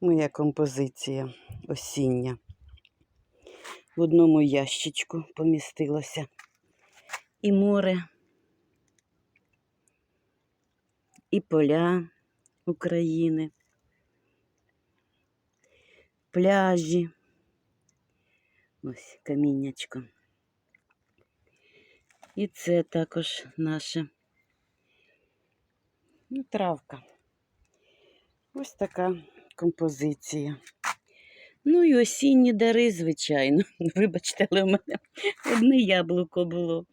Моя композиція осіння. В одному ящичку помістилося і море, і поля України, пляжі. Ось каміннячко. І це також наша ну, травка. Ось така композиція. Ну і осінні дари, звичайно. Вибачте, але в мене одне яблуко було,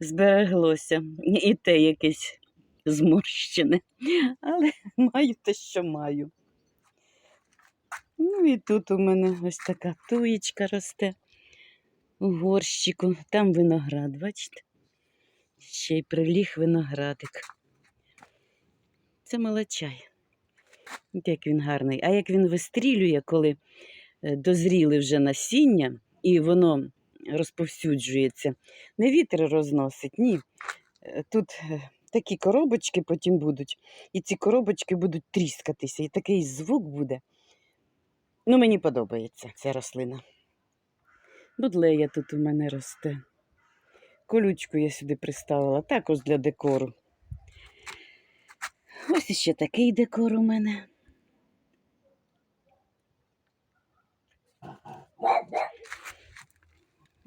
збереглося. І те якесь зморщене. Але маю те, що маю. Ну і тут у мене ось така туєчка росте у горщику. Там виноград, бачите? Ще й приліг виноградик. Це молочай. Як він гарний. А як він вистрілює, коли е, дозріли вже насіння, і воно розповсюджується. Не вітер розносить, ні. Е, Тут е, такі коробочки потім будуть, і ці коробочки будуть тріскатися, і такий звук буде. Ну, мені подобається ця рослина. Будлея тут у мене росте. Колючку я сюди приставила, також для декору. Ось іще такий декор у мене.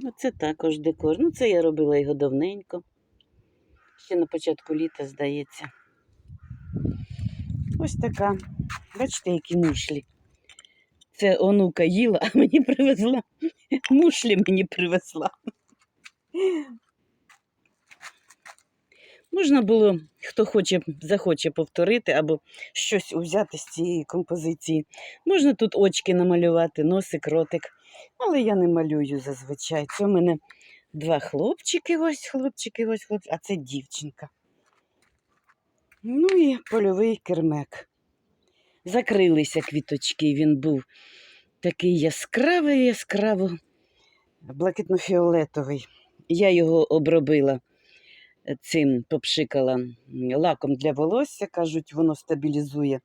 Оце також декор. Ну, це я робила його давненько. Ще на початку літа, здається. Ось така. Бачите, які мушлі. Це онука їла, а мені привезла. Мушлі мені привезла. Можна було, хто хоче, захоче повторити або щось взяти з цієї композиції. Можна тут очки намалювати, носик, ротик. Але я не малюю зазвичай. Це у мене два хлопчики, ось хлопчики, ось хлопчики, а це дівчинка. Ну і польовий кермек. Закрилися квіточки, він був такий яскравий, яскраво блакитно-фіолетовий. Я його обробила цим, попшикала лаком для волосся, кажуть, воно стабілізує.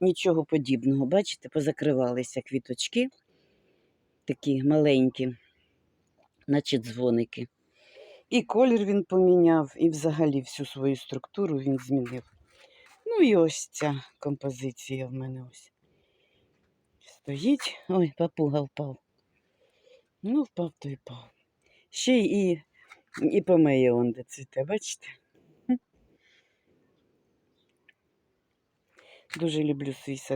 Нічого подібного. Бачите, позакривалися квіточки, такі маленькі, наче дзвоники. І колір він поміняв, і взагалі всю свою структуру він змінив. Ну і ось ця композиція в мене ось. Стоїть. Ой, папуга впав. Ну, впав, то й впав. Ще і, і помиє он де цвіте, бачите? Дуже люблю свій сад.